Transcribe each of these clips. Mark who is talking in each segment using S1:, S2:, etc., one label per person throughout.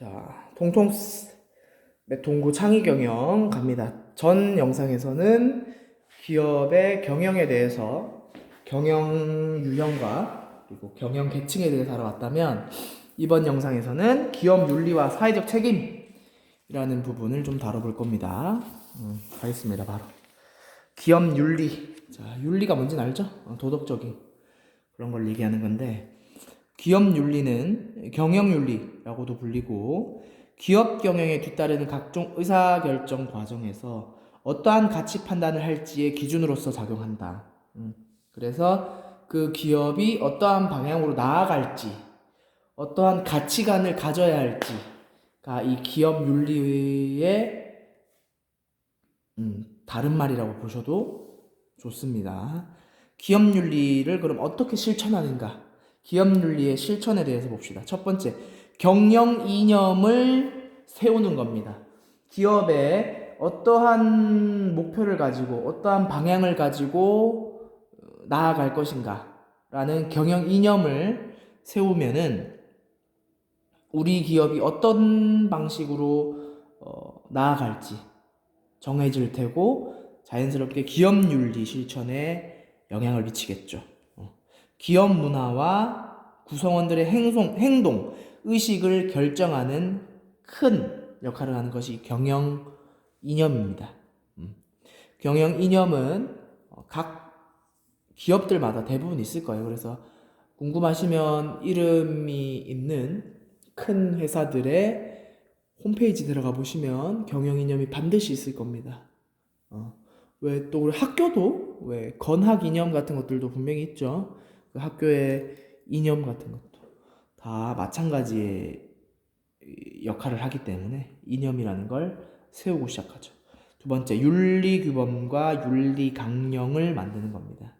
S1: 자, 통통 동구 창의 경영 갑니다. 전 영상에서는 기업의 경영에 대해서 경영 유형과 그리고 경영 계층에 대해서 알아봤다면 이번 영상에서는 기업 윤리와 사회적 책임이라는 부분을 좀 다뤄볼 겁니다. 음, 가겠습니다. 바로 기업 윤리. 자, 윤리가 뭔지는 알죠? 어, 도덕적인 그런 걸 얘기하는 건데 기업 윤리는 경영 윤리라고도 불리고 기업 경영에 뒤따르는 각종 의사 결정 과정에서 어떠한 가치 판단을 할지의 기준으로서 작용한다. 음, 그래서 그 기업이 어떠한 방향으로 나아갈지, 어떠한 가치관을 가져야 할지가 이 기업 윤리의 음, 다른 말이라고 보셔도 좋습니다. 기업 윤리를 그럼 어떻게 실천하는가? 기업 윤리의 실천에 대해서 봅시다. 첫 번째, 경영 이념을 세우는 겁니다. 기업에 어떠한 목표를 가지고 어떠한 방향을 가지고 나아갈 것인가라는 경영 이념을 세우면은 우리 기업이 어떤 방식으로 어, 나아갈지 정해질 테고 자연스럽게 기업 윤리 실천에 영향을 미치겠죠. 어. 기업 문화와 구성원들의 행동, 행동, 의식을 결정하는 큰 역할을 하는 것이 경영 이념입니다. 음. 경영 이념은 어, 각 기업들마다 대부분 있을 거예요. 그래서 궁금하시면 이름이 있는 큰 회사들의 홈페이지 들어가 보시면 경영 이념이 반드시 있을 겁니다. 어. 왜또 우리 학교도 왜 건학 이념 같은 것들도 분명히 있죠. 그 학교의 이념 같은 것도 다 마찬가지의 역할을 하기 때문에 이념이라는 걸 세우고 시작하죠. 두 번째, 윤리 규범과 윤리 강령을 만드는 겁니다.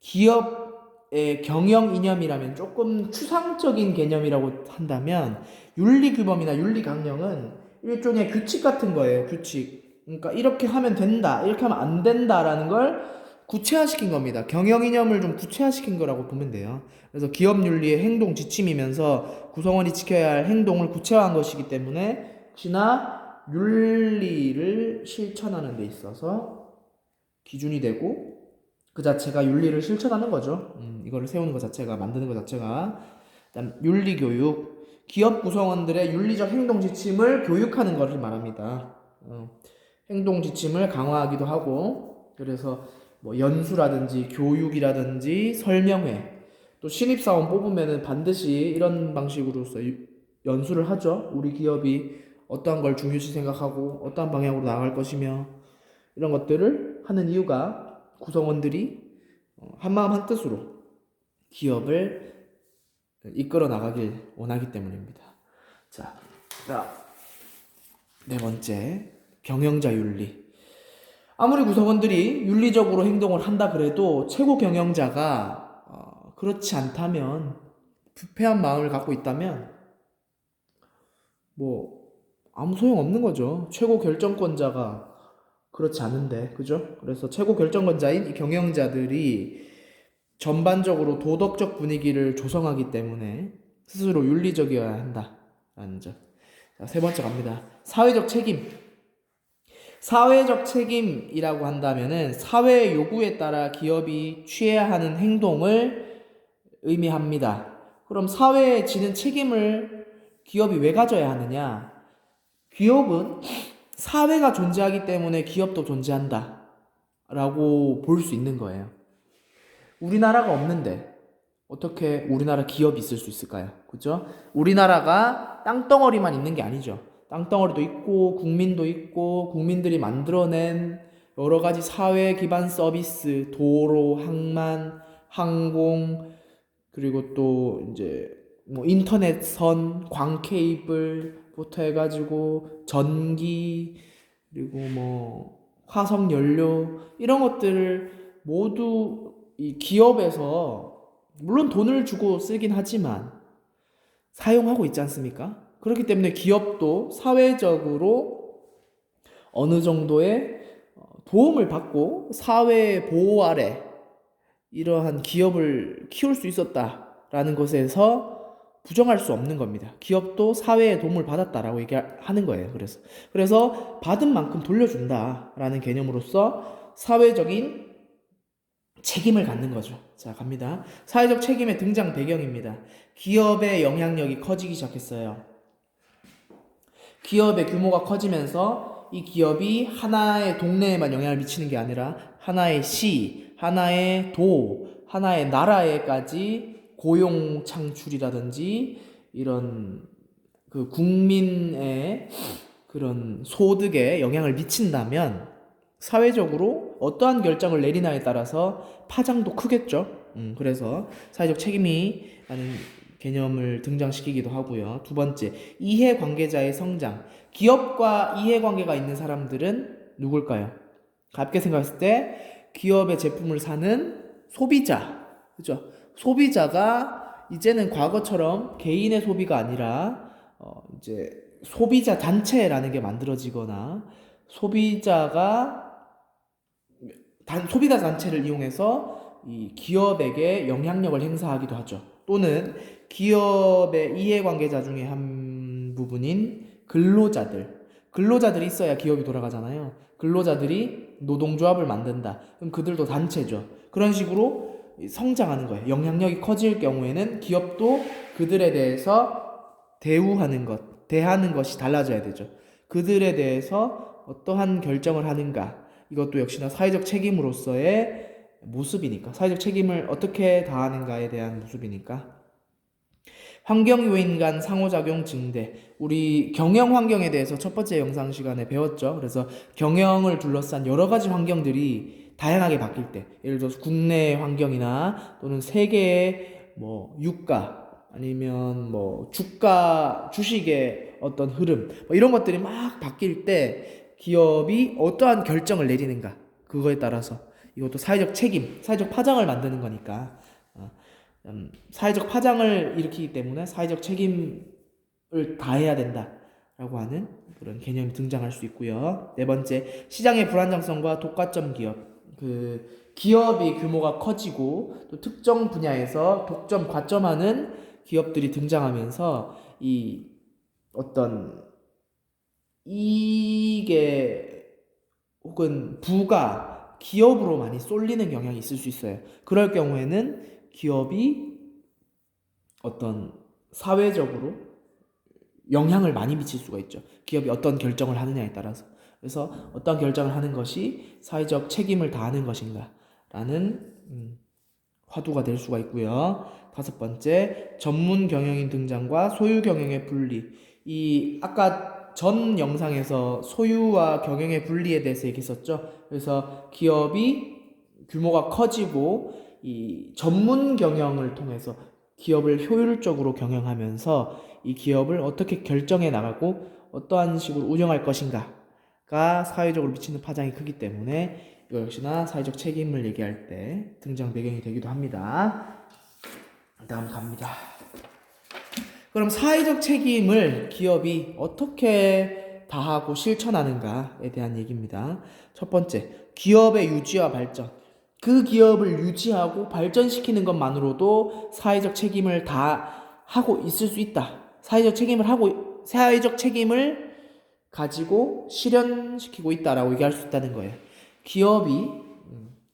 S1: 기업의 경영 이념이라면 조금 추상적인 개념이라고 한다면 윤리 규범이나 윤리 강령은 일종의 규칙 같은 거예요. 규칙. 그러니까 이렇게 하면 된다, 이렇게 하면 안 된다라는 걸 구체화시킨 겁니다. 경영 이념을 좀 구체화시킨 거라고 보면 돼요. 그래서 기업 윤리의 행동 지침이면서 구성원이 지켜야 할 행동을 구체화한 것이기 때문에 혹시나 윤리를 실천하는 데 있어서 기준이 되고 그 자체가 윤리를 실천하는 거죠. 음, 이거를 세우는 것 자체가 만드는 것 자체가 일단 윤리 교육 기업 구성원들의 윤리적 행동 지침을 교육하는 것을 말합니다. 어, 행동 지침을 강화하기도 하고 그래서 뭐 연수라든지 교육이라든지 설명회 또 신입사원 뽑으면은 반드시 이런 방식으로서 연수를 하죠. 우리 기업이 어떠한 걸 중요시 생각하고 어떠한 방향으로 나아갈 것이며 이런 것들을 하는 이유가 구성원들이 어, 한마음 한뜻으로 기업을 이끌어 나가길 원하기 때문입니다. 자, 자, 네 번째 경영자 윤리. 아무리 구성원들이 윤리적으로 행동을 한다 그래도 최고 경영자가 어, 그렇지 않다면 부패한 마음을 갖고 있다면 뭐 아무 소용 없는 거죠. 최고 결정권자가 그렇지 않은데, 그죠? 그래서 최고 결정권자인 이 경영자들이 전반적으로 도덕적 분위기를 조성하기 때문에 스스로 윤리적이어야 한다라는 점. 자, 세 번째 갑니다. 사회적 책임. 사회적 책임이라고 한다면은 사회 요구에 따라 기업이 취해야 하는 행동을 의미합니다. 그럼 사회에 지는 책임을 기업이 왜 가져야 하느냐? 기업은 사회가 존재하기 때문에 기업도 존재한다. 라고 볼 수 있는 거예요. 우리나라가 없는데 어떻게 우리나라 기업이 있을 수 있을까요? 그죠? 우리나라가 땅덩어리만 있는 게 아니죠. 땅덩어리도 있고 국민도 있고 국민들이 만들어낸 여러 가지 사회 기반 서비스, 도로, 항만, 항공 그리고 또 이제 뭐 인터넷 선, 광 케이블부터 해가지고 전기 그리고 뭐 화석 연료 이런 것들을 모두 이 기업에서 물론 돈을 주고 쓰긴 하지만 사용하고 있지 않습니까? 그렇기 때문에 기업도 사회적으로 어느 정도의 도움을 받고 사회 보호 아래 이러한 기업을 키울 수 있었다라는 것에서 부정할 수 없는 겁니다. 기업도 사회의 도움을 받았다라고 얘기하는 거예요. 그래서 그래서 받은 만큼 돌려준다라는 개념으로서 사회적인 책임을 갖는 거죠. 자, 갑니다. 사회적 책임의 등장 배경입니다. 기업의 영향력이 커지기 시작했어요. 기업의 규모가 커지면서 이 기업이 하나의 동네에만 영향을 미치는 게 아니라 하나의 시, 하나의 도, 하나의 나라에까지 고용 창출이라든지 이런 그 국민의 그런 소득에 영향을 미친다면 사회적으로 어떠한 결정을 내리나에 따라서 파장도 크겠죠. 음, 그래서 사회적 책임이라는 개념을 등장시키기도 하고요. 두 번째, 이해 관계자의 성장. 기업과 이해 관계가 있는 사람들은 누굴까요? 가볍게 생각했을 때 기업의 제품을 사는 소비자, 그죠? 소비자가 이제는 과거처럼 개인의 소비가 아니라 어, 이제 소비자 단체라는 게 만들어지거나 소비자가 단, 소비자 단체를 이용해서 이 기업에게 영향력을 행사하기도 하죠. 또는 기업의 이해관계자 중에 한 부분인 근로자들. 근로자들이 있어야 기업이 돌아가잖아요. 근로자들이 노동조합을 만든다. 그럼 그들도 단체죠. 그런 식으로 성장하는 거예요. 영향력이 커질 경우에는 기업도 그들에 대해서 대우하는 것, 대하는 것이 달라져야 되죠. 그들에 대해서 어떠한 결정을 하는가. 이것도 역시나 사회적 책임으로서의 모습이니까. 사회적 책임을 어떻게 다하는가에 대한 모습이니까. 환경 요인 간 상호작용 증대. 우리 경영 환경에 대해서 첫 번째 영상 시간에 배웠죠. 그래서 경영을 둘러싼 여러 가지 환경들이 다양하게 바뀔 때, 예를 들어서 국내 환경이나 또는 세계의 뭐 유가 아니면 뭐 주가 주식의 어떤 흐름 뭐 이런 것들이 막 바뀔 때 기업이 어떠한 결정을 내리는가 그거에 따라서 이것도 사회적 책임, 사회적 파장을 만드는 거니까 어, 음, 사회적 파장을 일으키기 때문에 사회적 책임을 다해야 된다라고 하는 그런 개념이 등장할 수 있고요. 네 번째 시장의 불안정성과 독과점 기업. 그 기업이 규모가 커지고 또 특정 분야에서 독점 과점하는 기업들이 등장하면서 이 어떤 이게 혹은 부가 기업으로 많이 쏠리는 경향이 있을 수 있어요. 그럴 경우에는 기업이 어떤 사회적으로 영향을 많이 미칠 수가 있죠. 기업이 어떤 결정을 하느냐에 따라서. 그래서 어떤 결정을 하는 것이 사회적 책임을 다하는 것인가 라는 음, 화두가 될 수가 있고요. 다섯 번째, 전문 경영인 등장과 소유 경영의 분리. 이 아까 전 영상에서 소유와 경영의 분리에 대해서 얘기했었죠. 그래서 기업이 규모가 커지고 이 전문 경영을 통해서 기업을 효율적으로 경영하면서 이 기업을 어떻게 결정해 나가고 어떠한 식으로 운영할 것인가가 사회적으로 미치는 파장이 크기 때문에 이거 역시나 사회적 책임을 얘기할 때 등장 배경이 되기도 합니다. 다음 갑니다. 그럼 사회적 책임을 기업이 어떻게 다하고 실천하는가에 대한 얘기입니다. 첫 번째, 기업의 유지와 발전. 그 기업을 유지하고 발전시키는 것만으로도 사회적 책임을 다 하고 있을 수 있다. 사회적 책임을 하고 사회적 책임을 가지고 실현시키고 있다라고 얘기할 수 있다는 거예요. 기업이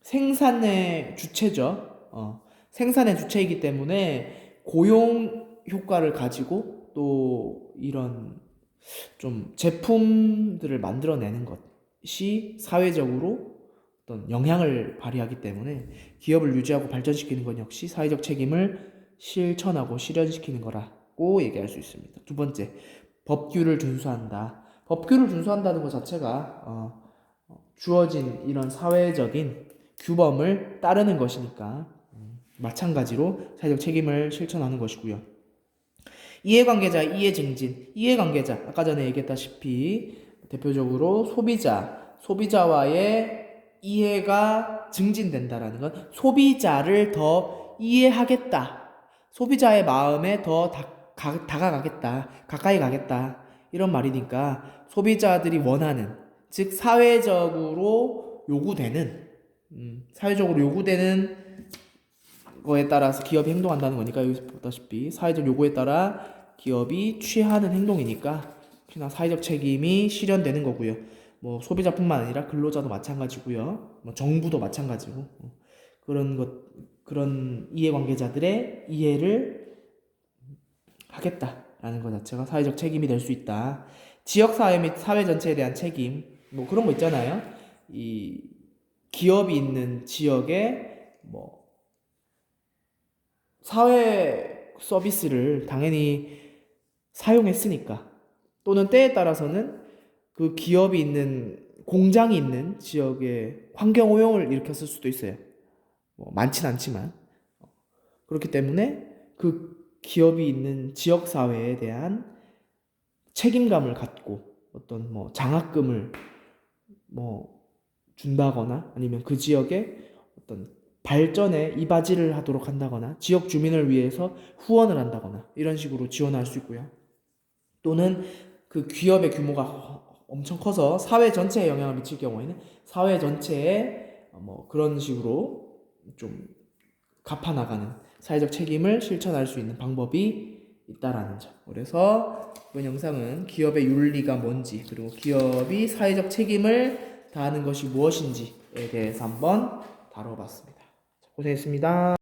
S1: 생산의 주체죠. 어, 생산의 주체이기 때문에 고용 효과를 가지고 또 이런 좀 제품들을 만들어내는 것이 사회적으로 어떤 영향을 발휘하기 때문에 기업을 유지하고 발전시키는 것 역시 사회적 책임을 실천하고 실현시키는 거라고 얘기할 수 있습니다. 두 번째, 법규를 준수한다. 법규를 준수한다는 것 자체가 어, 주어진 이런 사회적인 규범을 따르는 것이니까 음, 마찬가지로 사회적 책임을 실천하는 것이고요. 이해관계자 이해 증진, 이해관계자. 아까 전에 얘기했다시피 대표적으로 소비자, 소비자와의 이해가 증진된다라는 건 소비자를 더 이해하겠다, 소비자의 마음에 더 다, 가, 다가가겠다, 가까이 가겠다. 이런 말이니까 소비자들이 원하는 즉 사회적으로 요구되는 음, 사회적으로 요구되는 거에 따라서 기업이 행동한다는 거니까 여기서 보다시피 사회적 요구에 따라 기업이 취하는 행동이니까 특히나 사회적 책임이 실현되는 거고요. 뭐 소비자뿐만 아니라 근로자도 마찬가지고요. 뭐 정부도 마찬가지고 어, 그런 것 그런 이해관계자들의 이해를 하겠다라는 것 자체가 사회적 책임이 될 수 있다. 지역 사회 및 사회 전체에 대한 책임 뭐 그런 거 있잖아요. 이 기업이 있는 지역에 뭐 사회 서비스를 당연히 사용했으니까 또는 때에 따라서는 그 기업이 있는 공장이 있는 지역에 환경 오염을 일으켰을 수도 있어요. 뭐 많진 않지만 그렇기 때문에 그 기업이 있는 지역 사회에 대한 책임감을 갖고 어떤 뭐 장학금을 뭐 준다거나 아니면 그 지역에 어떤 발전에 이바지를 하도록 한다거나 지역 주민을 위해서 후원을 한다거나 이런 식으로 지원할 수 있고요. 또는 그 기업의 규모가 허- 엄청 커서 사회 전체에 영향을 미칠 경우에는 사회 전체에 뭐 그런 식으로 좀 갚아 나가는 사회적 책임을 실천할 수 있는 방법이 있다라는 점. 그래서 이번 영상은 기업의 윤리가 뭔지 그리고 기업이 사회적 책임을 다하는 것이 무엇인지에 대해서 한번 다뤄봤습니다. 고생했습니다.